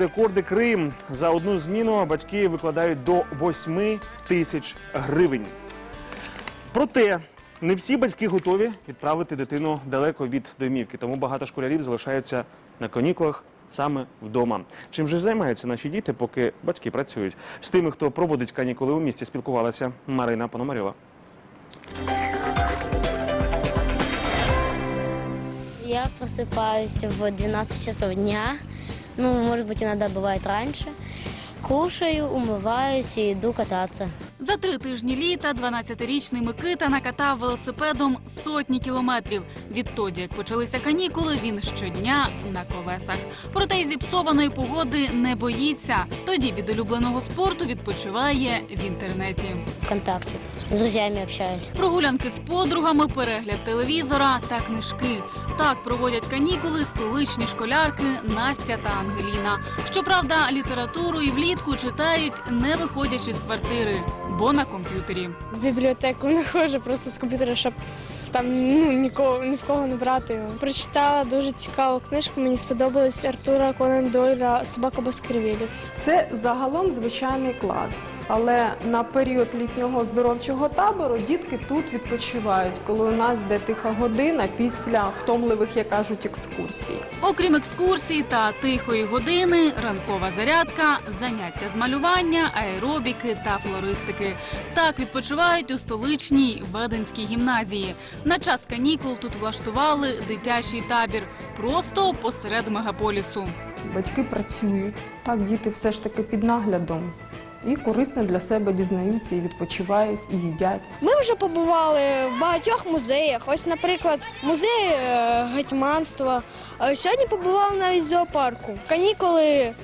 Рекорди Крим за одну зміну батьки викладають до 8 тисяч гривень. Проте не всі батьки готові відправити дитину далеко від домівки, тому багато школярів залишаються на канікулах саме вдома. Чим же займаються наші діти, поки батьки працюють? З тими, хто проводить канікули у місті, спілкувалася Марина Пономарьова. Я просыпаюсь в 12 часов дня. Ну, может быть, иногда бывает раньше. Кушаю, умываюсь и иду кататься. За три тижні літа 12-річний Микита накатав велосипедом сотні кілометрів. Відтоді, як почалися канікули, він щодня на колесах. Проте й зіпсованої погоди не боїться. Тоді від улюбленого спорту відпочиває в інтернеті. Вконтакте. С друзьями общаюсь. Прогулянки з подругами, перегляд телевізора та книжки. Так проводять канікули столичні школярки Настя та Ангеліна. Щоправда, літературу і влітку читають, не виходячи з квартири, бо на комп'ютері. В бібліотеку не ходжу просто з комп'ютера, щоб там ну, нікого, ні в кого не брати його. Прочитала дуже цікаву книжку, мені сподобалась Артура Конан Дойля Собака Баскервілів. Це загалом звичайний клас, але на період літнього оздоровчого табору дітки тут відпочивають, коли у нас йде тиха година після втомливих, як кажуть, екскурсій. Окрім екскурсій та тихої години, ранкова зарядка, заняття з малювання, аеробіки та флористики. Так відпочивають у столичній Веденській гімназії. На час канікул тут влаштували дитячий табір просто посеред мегаполісу. Батьки працюють, так діти все ж таки під наглядом. І корисно для себе дізнаються, і відпочивають, і їдять. Ми вже побували в багатьох музеях. Ось, наприклад, музей е, гетьманства. Е, Сьогодні побували навіть в зоопарку. Канікули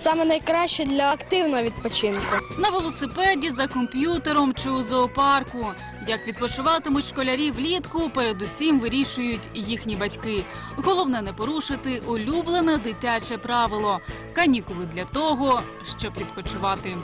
саме найкраще для активного відпочинку. На велосипеді, за комп'ютером чи у зоопарку. Як відпочиватимуть школярі влітку, передусім вирішують їхні батьки. Головне не порушити улюблене дитяче правило. Канікули для того, щоб відпочивати.